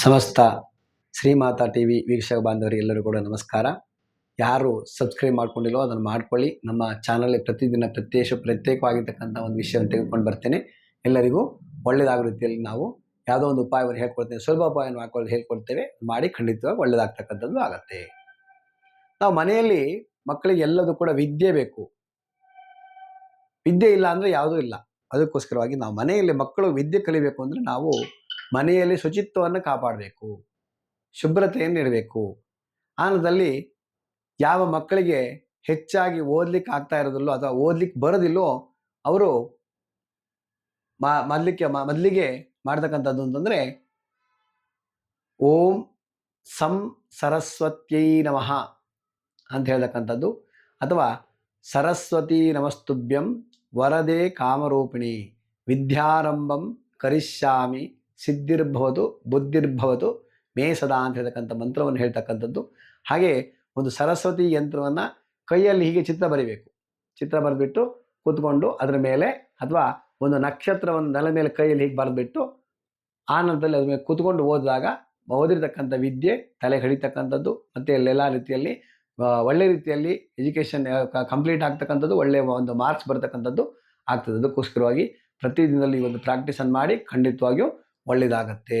ಸಮಸ್ತ Shrimata T V ವೀಕ್ಷಕ ಬಾಂಧವರಿಗೆ ಎಲ್ಲರೂ ಕೂಡ ನಮಸ್ಕಾರ. ಯಾರು ಸಬ್ಸ್ಕ್ರೈಬ್ ಮಾಡ್ಕೊಂಡಿಲ್ಲೋ ಅದನ್ನು ಮಾಡ್ಕೊಳ್ಳಿ. ನಮ್ಮ ಚಾನಲ್ ಪ್ರತಿದಿನ ಪ್ರತ್ಯೇಕ ಪ್ರತ್ಯೇಕವಾಗಿರ್ತಕ್ಕಂಥ ಒಂದು ವಿಷಯವನ್ನು ತೆಗೆದುಕೊಂಡು ಬರ್ತೇನೆ. ಎಲ್ಲರಿಗೂ ಒಳ್ಳೆಯದಾಗೋ ರೀತಿಯಲ್ಲಿ ನಾವು ಯಾವುದೋ ಒಂದು ಉಪಾಯವನ್ನು ಹೇಳ್ಕೊಡ್ತೇವೆ. ಸುಲಭ ಉಪಾಯವನ್ನು ಹಾಕೊಳ್ಳಿ ಹೇಳ್ಕೊಡ್ತೇವೆ. ಮಾಡಿ ಖಂಡಿತವಾಗಿ ಒಳ್ಳೆಯದಾಗ್ತಕ್ಕಂಥದ್ದು ಆಗತ್ತೆ. ನಾವು ಮನೆಯಲ್ಲಿ ಮಕ್ಕಳಿಗೆ ಎಲ್ಲದೂ ಕೂಡ ವಿದ್ಯೆ ಬೇಕು. ವಿದ್ಯೆ ಇಲ್ಲ ಅಂದರೆ ಯಾವುದೂ ಇಲ್ಲ. ಅದಕ್ಕೋಸ್ಕರವಾಗಿ ನಾವು ಮನೆಯಲ್ಲಿ ಮಕ್ಕಳು ವಿದ್ಯೆ ಕಲಿಬೇಕು ಅಂದರೆ ನಾವು ಮನೆಯಲ್ಲಿ ಶುಚಿತ್ವವನ್ನು ಕಾಪಾಡಬೇಕು, ಶುಭ್ರತೆಯನ್ನು ಇಡಬೇಕು. ಆನದಲ್ಲಿ ಯಾವ ಮಕ್ಕಳಿಗೆ ಹೆಚ್ಚಾಗಿ ಓದ್ಲಿಕ್ಕೆ ಆಗ್ತಾ ಇರೋದಿಲ್ಲೋ ಅಥವಾ ಓದ್ಲಿಕ್ಕೆ ಬರೋದಿಲ್ಲೋ ಅವರು ಮೊದಲಿಕ್ಕೆ ಮೊದಲಿಗೆ ಮಾಡ್ತಕ್ಕಂಥದ್ದು ಅಂತಂದರೆ, ಓಂ ಸಂ ಸರಸ್ವತ್ಯೈ ನಮಃ ಅಂತ ಹೇಳ್ತಕ್ಕಂಥದ್ದು. ಅಥವಾ ಸರಸ್ವತಿ ನಮಸ್ತುಭ್ಯಂ ವರದೆ ಕಾಮರೂಪಿಣಿ ವಿದ್ಯಾರಂಭಂ ಕರಿಷ್ಯಾಮಿ ಸಿದ್ಧಿರ್ಭವತು ಬುದ್ಧಿರ್ಭವತು ಮೇ ಸದಾ ಅಂತ ಹೇಳ್ತಕ್ಕಂಥ ಮಂತ್ರವನ್ನು ಹೇಳ್ತಕ್ಕಂಥದ್ದು. ಹಾಗೆ ಒಂದು ಸರಸ್ವತಿ ಯಂತ್ರವನ್ನು ಕೈಯಲ್ಲಿ ಹೀಗೆ ಚಿತ್ರ ಬರಿಬೇಕು. ಚಿತ್ರ ಬರೆದ್ಬಿಟ್ಟು ಕೂತ್ಕೊಂಡು ಅದರ ಮೇಲೆ ಅಥವಾ ಒಂದು ನಕ್ಷತ್ರವನ್ನು ನೆಲ ಮೇಲೆ ಕೈಯಲ್ಲಿ ಹೀಗೆ ಬರೆದ್ಬಿಟ್ಟು ಆ ನಂತರದಲ್ಲಿ ಅದ್ರ ಮೇಲೆ ಕೂತ್ಕೊಂಡು ಓದಿದಾಗ ಓದಿರ್ತಕ್ಕಂಥ ವಿದ್ಯೆ, ತಲೆ ಹಿಡಿತಕ್ಕಂಥದ್ದು ಮತ್ತು ಎಲ್ಲ ರೀತಿಯಲ್ಲಿ ಒಳ್ಳೆ ರೀತಿಯಲ್ಲಿ ಎಜುಕೇಷನ್ ಕಂಪ್ಲೀಟ್ ಆಗ್ತಕ್ಕಂಥದ್ದು ಒಳ್ಳೆಯ ಒಂದು ಮಾರ್ಕ್ಸ್ ಬರ್ತಕ್ಕಂಥದ್ದು ಆಗ್ತದೆ. ಅದಕ್ಕೋಸ್ಕರವಾಗಿ ಪ್ರತಿದಿನದಲ್ಲಿ ಒಂದು ಪ್ರಾಕ್ಟೀಸನ್ನು ಮಾಡಿ ಖಂಡಿತವಾಗಿಯೂ ಒಳ್ಳೆಯದಾಗತ್ತೆ